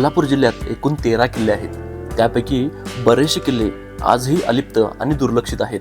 कोल्हापूर जिल्ह्यात एकूण तेरा किल्ले आहेत. त्यापैकी बरेचसे किल्ले आजही अलिप्त आणि दुर्लक्षित आहेत.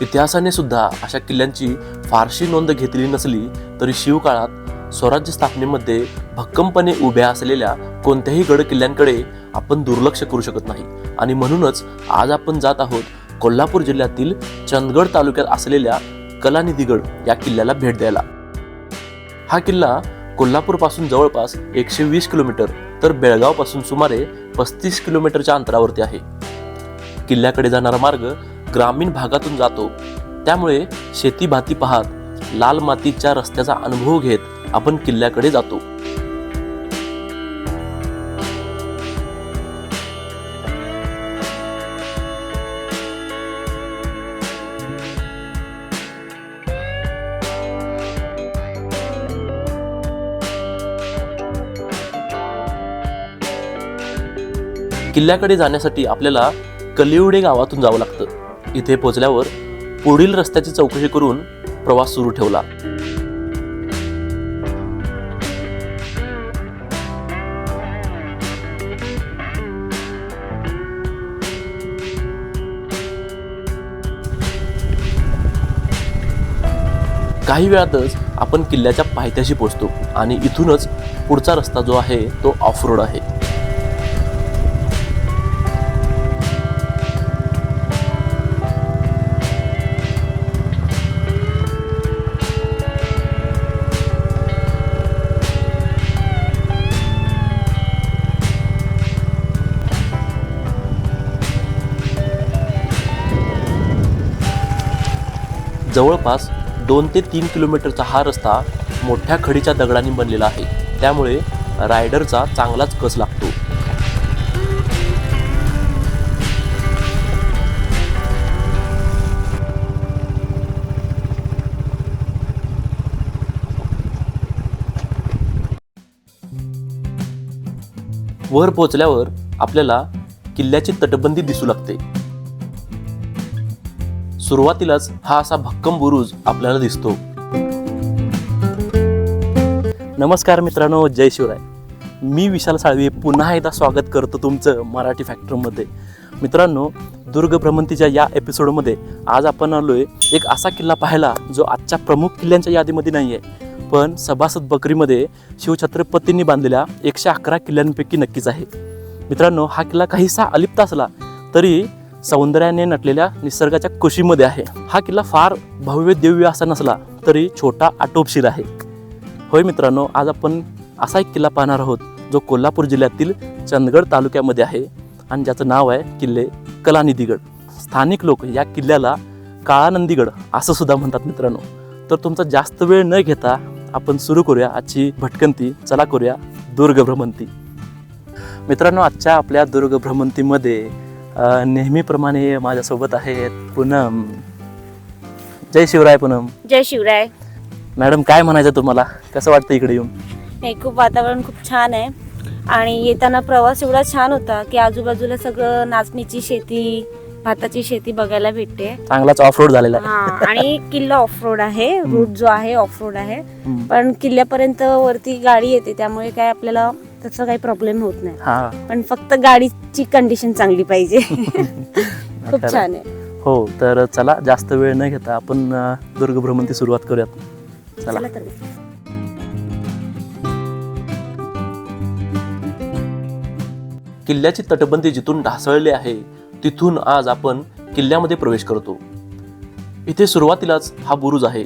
इतिहासाने सुद्धा अशा किल्ल्यांची फारशी नोंद घेतली नसली तरी शिवकाळात स्वराज्य स्थापनेमध्ये भक्कमपणे उभ्या असलेल्या कोणत्याही गड किल्ल्यांकडे आपण दुर्लक्ष करू शकत नाही. आणि म्हणूनच आज आपण जात आहोत कोल्हापूर जिल्ह्यातील चंदगड तालुक्यात असलेल्या कलानिधीगड या किल्ल्याला भेट द्यायला. हा किल्ला कोल्हापूरपासून जवळपास एकशे वीस किलोमीटर तर बेळगावपासून सुमारे पस्तीस किलोमीटरच्या अंतरावरती आहे. किल्ल्याकडे जाणारा मार्ग ग्रामीण भागातून जातो. त्यामुळे शेती भाती पाहत लाल मातीच्या रस्त्याचा अनुभव घेत आपण किल्ल्याकडे जातो. किल्ल्याकडे जाण्यासाठी आपल्याला कलिवडे गावातून जावं लागतं. इथे पोचल्यावर पुढील रस्त्याची चौकशी करून प्रवास सुरू ठेवला. काही वेळातच आपण किल्ल्याच्या पायथ्याशी पोचतो आणि इथूनच पुढचा रस्ता जो आहे तो ऑफ रोड आहे. जवळपास दोन ते तीन किलोमीटरचा हा रस्ता मोठ्या खडीच्या दगडांनी बनलेला आहे. त्यामुळे रायडरचा चांगलाच कस लागतो. वर पोहोचल्यावर आपल्याला किल्ल्याची तटबंदी दिसू लागते. सुरुवातीलाच हा असा भक्कम बुरुज आपल्याला दिसतो. नमस्कार मित्रांनो जय शिवराय. मी विशाल साळवी पुन्हा एकदा स्वागत करतो तुमचं मराठी फॅक्टरमध्ये मित्रांनो दुर्ग भ्रमंतीच्या या एपिसोडमध्ये आज आपण आलो आहे एक असा किल्ला पाहायला जो आजच्या प्रमुख किल्ल्यांच्या यादीमध्ये नाही आहे पण सभासद बकरीमध्ये शिवछत्रपतींनी बांधलेल्या एकशे अकरा किल्ल्यांपैकी नक्कीच आहे. मित्रांनो हा किल्ला काहीसा अलिप्त असला तरी सौंदर्याने नटलेल्या निसर्गाच्या कुशीमध्ये आहे. हा किल्ला फार भव्य दिव्य असा नसला तरी छोटा आटोपशीर आहे. होय मित्रांनो आज आपण असा एक किल्ला पाहणार आहोत जो कोल्हापूर जिल्ह्यातील चंदगड तालुक्यामध्ये आहे आणि ज्याचं नाव आहे किल्ले कलानिधीगड. स्थानिक लोक या किल्ल्याला काळानंदीगड असं सुद्धा म्हणतात मित्रांनो. तर तुमचा जास्त वेळ न घेता आपण सुरू करूया आजची भटकंती. चला करूया दुर्ग भ्रमंती मित्रांनो आजच्या आपल्या दुर्ग भ्रमंतीमध्ये नेहमीप्रमाणे माझ्यासोबत आहेत पूनम. जय शिवराय पूनम. जय शिवराय. मॅडम काय म्हणायचं तुम्हाला? कसं वाटतं इकडे येऊन? हे खूप वातावरण खूप छान आहे. आणि येताना प्रवास एवढा छान होता की आजूबाजूला सगळं नाचणीची शेती भाताची शेती बघायला भेटते. चांगलाच ऑफ रोड झालेला हा आणि किल्ला ऑफ रोड आहे रूट जो आहे ऑफ रोड आहे. पण किल्ल्यापर्यंत वरती गाडी येते त्यामुळे काय आपल्याला त्याचा काही प्रॉब्लेम होत नाही. हा. पण फक्त गाडीची कंडिशन चांगली पाहिजे. खूप खरं. छान आहे. हो तर चला जास्त वेळ न घेता आपण अ, दुर्ग भ्रमंती सुरुवात करूयात. चला. चला तर. किल्ल्याची तटबंदी जिथून ढासळली आहे तिथून आज आपण किल्ल्यामध्ये प्रवेश करतो. इथे सुरुवातीलाच हा बुरुज आहे.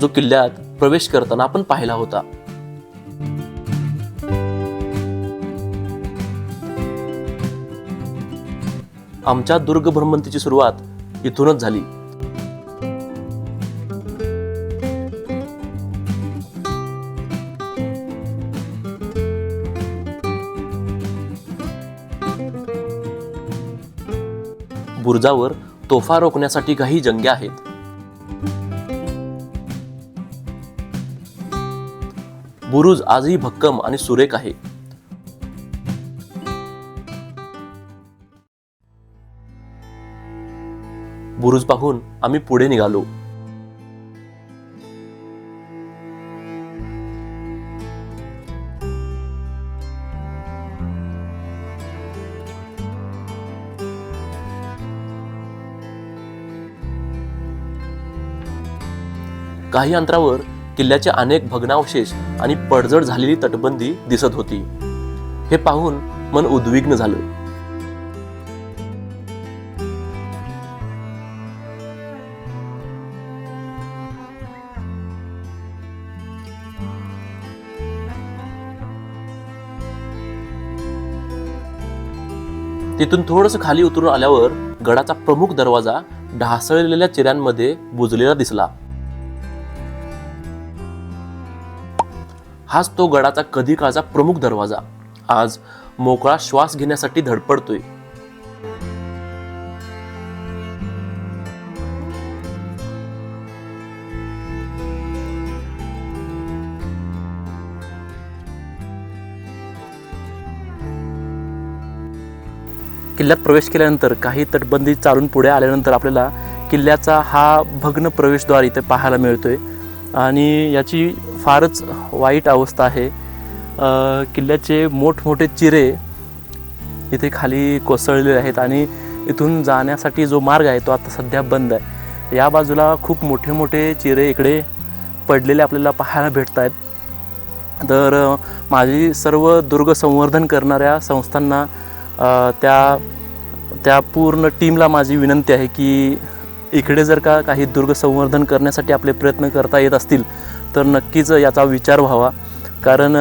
जो किल्ल्यात प्रवेश करताना आपण पाहिला होता. आमच्या दुर्ग भ्रमंतीची सुरुवात इथूनच झाली. बुरुजावर तोफा रोखण्यासाठी काही जंग्या आहेत. बुरुज आजही भक्कम आणि सुरेख आहे. बुरुज पाहून आम्ही पुढे निघालो. काही अंतरावर किल्ल्याचे अनेक भग्नावशेष आणि पडझड झालेली तटबंदी दिसत होती. हे पाहून मन उद्विग्न झालं. तिथून थोडस खाली उतरून आल्यावर गडाचा प्रमुख दरवाजा ढासळलेल्या चिऱ्यांमध्ये बुजलेला दिसला. हाच तो गडाचा कधी काळचा प्रमुख दरवाजा. आज मोकळा श्वास घेण्यासाठी धडपडतोय. किल्ल्यात प्रवेश केल्यानंतर काही तटबंदी चालून पुढे आल्यानंतर आपल्याला किल्ल्याचा हा भग्न प्रवेशद्वार इथे पाहायला मिळतोय. आणि याची फारच वाईट अवस्था आहे. किल्ल्याचे मोठमोठे चिरे इथे खाली कोसळलेले आहेत आणि इथून जाण्यासाठी जो मार्ग आहे तो आता सध्या बंद आहे. या बाजूला खूप मोठे मोठे चिरे इकडे पडलेले आपल्याला पाहायला भेटत आहेत तर माझी सर्व दुर्ग संवर्धन करणाऱ्या संस्थांना त्या त्या पूर्ण टीमला माझी विनंती आहे की इकडे जर का काही दुर्ग संवर्धन करण्यासाठी आपले प्रयत्न करता येत असतील तर नक्कीच याचा विचार व्हावा. कारण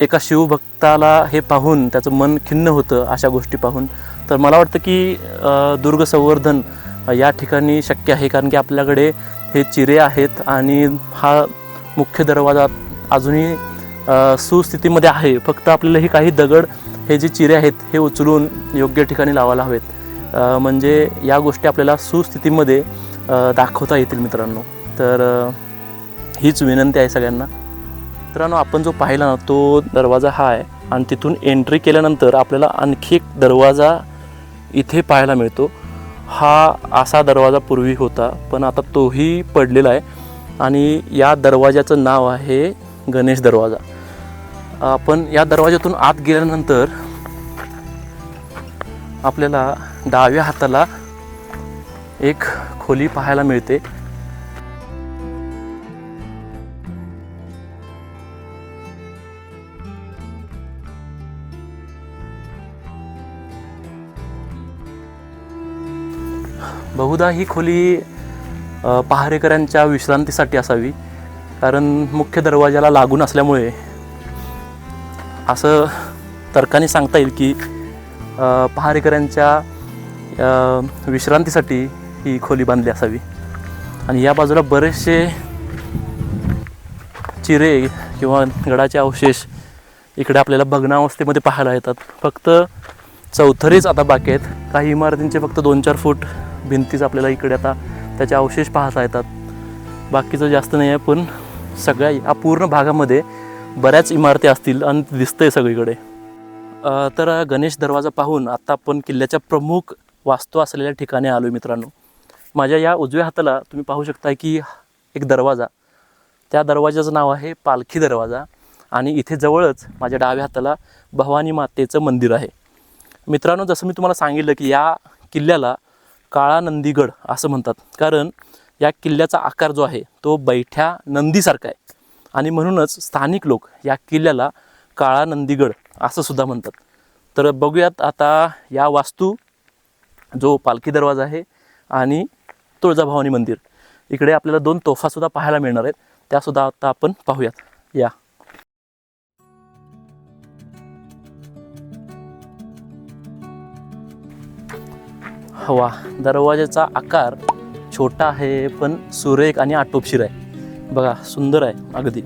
एका शिवभक्ताला हे पाहून त्याचं मन खिन्न होतं अशा गोष्टी पाहून. तर मला वाटतं की दुर्ग संवर्धन या ठिकाणी शक्य आहे कारण की आपल्याकडे हे चिरे आहेत आणि हा मुख्य दरवाजा अजूनही सुस्थितीमध्ये आहे. फक्त आपल्याला हे काही दगड हे जे चिरे आहेत हे उचलून योग्य ठिकाणी लावायला हवेत. म्हणजे या गोष्टी आपल्याला सुस्थितीमध्ये दाखवता येतील मित्रांनो. तर हीच विनंती आहे सगळ्यांना. मित्रांनो आपण जो पाहिला ना तो दरवाजा हा आहे. आणि तिथून एंट्री केल्यानंतर आपल्याला आणखी एक दरवाजा इथे पाहायला मिळतो. हा असा दरवाजा पूर्वी होता पण आता तोही पडलेला आहे. आणि या दरवाजाचं नाव आहे गणेश दरवाजा. आपण या दरवाज्यातून आत गेल्यानंतर आपल्याला डाव्या हाताला एक खोली पाहायला मिळते. बहुधा ही खोली अ, पहारेकऱ्यांच्या विश्रांतीसाठी असावी कारण मुख्य दरवाजाला लागून असल्यामुळे असं तर्काने सांगता येईल की पहारेकऱ्यांच्या विश्रांतीसाठी ही खोली बांधली असावी. आणि या बाजूला बरेचसे चिरे किंवा गडाचे अवशेष इकडे आपल्याला भग्नावस्थेमध्ये पाहायला येतात. फक्त चौथरीच आता बाकी आहेत. काही इमारतींचे फक्त दोन चार फूट भिंतीच आपल्याला इकडे आता त्याचे अवशेष पाहता येतात. बाकीचं जास्त नाही आहे पण सगळ्या या पूर्ण भागामध्ये बऱ्याच इमारती असतील आणि दिसतंय सगळीकडे. तर गणेश दरवाजा पाहून आत्ता आपण किल्ल्याच्या प्रमुख वास्तू असलेल्या ठिकाणी आलो मित्रांनो. माझ्या या उजव्या हाताला तुम्ही पाहू शकता की एक दरवाजा. त्या दरवाजाचं नाव आहे पालखी दरवाजा आणि इथे जवळच माझ्या डाव्या हाताला भवानी मातेचं मंदिर आहे. मित्रांनो जसं मी तुम्हाला सांगितलं की या किल्ल्याला काळा नंदीगड असं म्हणतात. कारण या किल्ल्याचा आकार जो आहे तो बैठ्या नंदीसारखा आहे. आणि म्हणूनच स्थानिक लोक या किल्ल्याला काळा नंदीगड असं सुद्धा म्हणतात. तर बघूयात आता या वास्तू जो पालखी दरवाजा आहे आणि तुळजाभवानी मंदिर. इकडे आपल्याला दोन तोफासुद्धा पाहायला मिळणार आहेत. त्यासुद्धा आता आपण पाहूयात. या. हवा दरवाजाचा आकार छोटा आहे पण सुरेख आणि आटोपशीर आहे. बघा सुंदर आहे अगदी.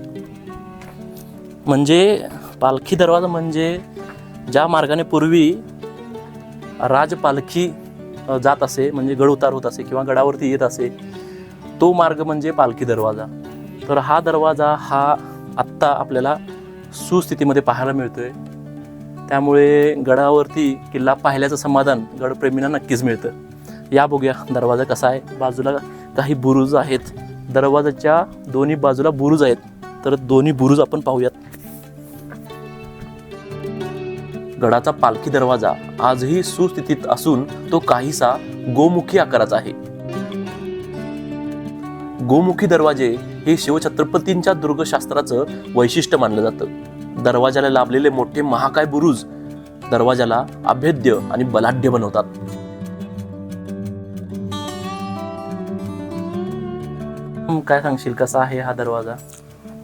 म्हणजे पालखी दरवाजा म्हणजे ज्या मार्गाने पूर्वी राजपालखी जात असे म्हणजे गड उतार होत असे किंवा गडावरती येत असे तो मार्ग म्हणजे पालखी दरवाजा. तर हा दरवाजा हा आत्ता आपल्याला सुस्थितीमध्ये पाहायला मिळतोय. त्यामुळे गडावरती किल्ला पाहिल्याचं समाधान गडप्रेमींना नक्कीच मिळतं. या बघूया दरवाजा कसा आहे. बाजूला काही बुरुज आहेत. दरवाजाच्या दोन्ही बाजूला बुरुज आहेत. तर दोन्ही बुरुज आपण पाहूयात. गडाचा पालखी दरवाजा आजही सुस्थितीत असून तो काहीसा गोमुखी आकाराचा आहे. गोमुखी दरवाजे हे शिवछत्रपतींच्या दुर्गशास्त्राचं वैशिष्ट्य मानलं जातं. दरवाजाला लाभलेले मोठे महाकाय बुरुज दरवाजाला अभेद्य आणि बलाढ्य बनवतात. काय सांगशील? कसा आहे हा दरवाजा?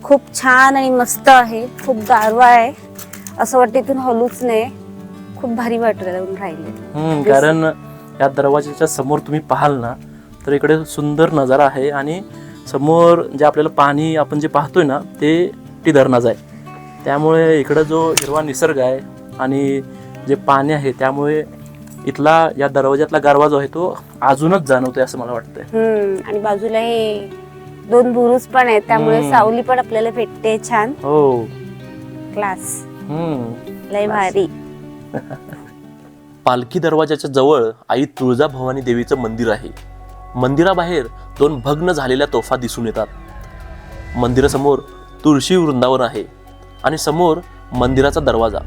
खूप छान आणि मस्त आहे. खूप गारवा आहे. असं वाटतं इथून हलूच नाही. खूप भारी वाटून राहिले. कारण या दरवाजाच्या समोर तुम्ही पाहाल ना तर इकडे सुंदर नजारा आहे आणि समोर जे आपल्याला पाणी आपण जे पाहतोय ना ते ती धरणाचं आहे. त्यामुळे इकडं जो हिरवा निसर्ग आहे आणि जे पाणी आहे त्यामुळे इथला या दरवाजातला गारवा जो आहे तो अजूनच जाणवतोय असं मला वाटतंय. आणि बाजूला हे दोन बुरुज पण आहेत त्यामुळे हम्म. सावली पण आपल्याला भेटते छान. हो. क्लास हम्म. लय भारी. पालखी दरवाजाच्या जवळ आई तुळजा भवानी देवीचं मंदिर आहे. मंदिराबाहेर दोन भग्न झालेल्या तोफा दिसून येतात. मंदिरासमोर तुळशी वृंदावन आहे आणि समोर मंदिराचा दरवाजा.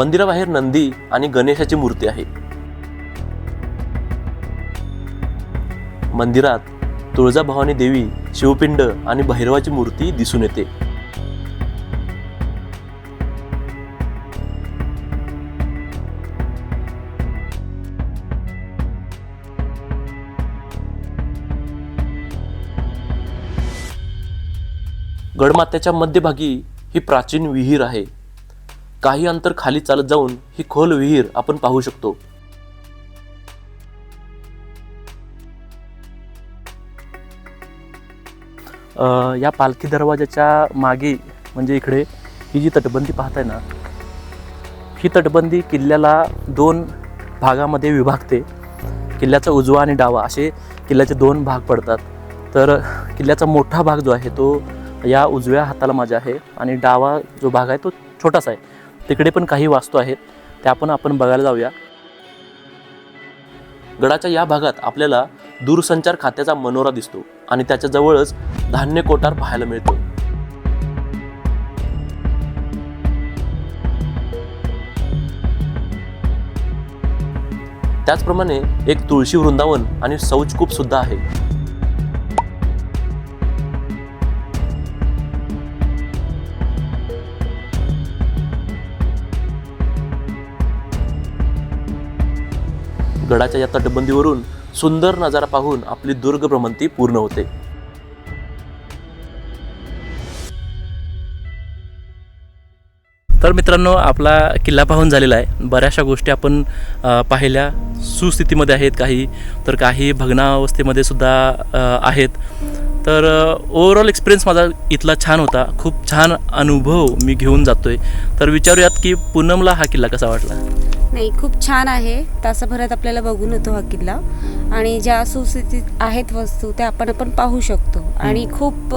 मंदिराबाहेर नंदी आणि गणेशाची मूर्ती आहे. मंदिरात तुळजाभवानी देवी शिवपिंड आणि भैरवाची मूर्ती दिसून येते. गडमात्याच्या मध्यभागी ही प्राचीन विहीर आहे. काही अंतर खाली चालत जाऊन ही खोल विहीर आपण पाहू शकतो. या पालखी दरवाजाच्या मागे म्हणजे इकडे ही जी तटबंदी पाहताय ना ही तटबंदी किल्ल्याला दोन भागामध्ये विभागते. किल्ल्याचा उजवा आणि डावा असे किल्ल्याचे दोन भाग पडतात. तर किल्ल्याचा मोठा भाग जो आहे तो या उजव्या हाताला माझ्या आहे आणि डावा जो भाग आहे तो छोटासा आहे. तिकडे पण काही वास्तू आहेत त्या पण आपण बघायला जाऊया. गडाच्या या भागात आपल्याला दूरसंचार खात्याचा मनोरा दिसतो आणि त्याच्या जवळच धान्य कोठार पाहायला मिळतो. त्याचप्रमाणे एक तुळशी वृंदावन आणि शौचकूप सुद्धा आहे. गडाच्या या तटबंदीवरून सुंदर नजारा पाहून आपली दुर्ग भ्रमंती पूर्ण होते. तर मित्रांनो आपला किल्ला पाहून झालेला आहे. बऱ्याचशा गोष्टी आपण पाहिल्या. सुस्थितीमध्ये आहेत काही तर काही भग्नावस्थेमध्ये सुद्धा आहेत. तर ओवरऑल एक्सपिरियन्स माझा इथला छान होता. खूप छान अनुभव मी घेऊन जातो आहे तर विचारूयात की पूनमला हा किल्ला कसा वाटला? नाही खूप छान आहे. तासाभरात आपल्याला बघून येतो हा किल्ला. आणि ज्या सुस्थितीत आहेत वस्तू त्या आपण आपण पाहू शकतो. आणि खूप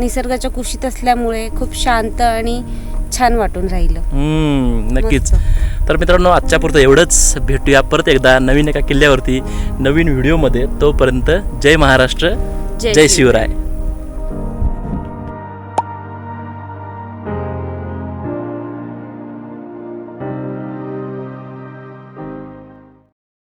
निसर्गाच्या कुशीत असल्यामुळे खूप शांत आणि छान वाटून राहिलं. हम्म, नक्कीच. तर मित्रांनो आजच्या पुरतं एवढंच. भेटूया परत एकदा नवीन एका किल्ल्यावरती नवीन व्हिडिओमध्ये. तोपर्यंत जय महाराष्ट्र जय जय शिवराय.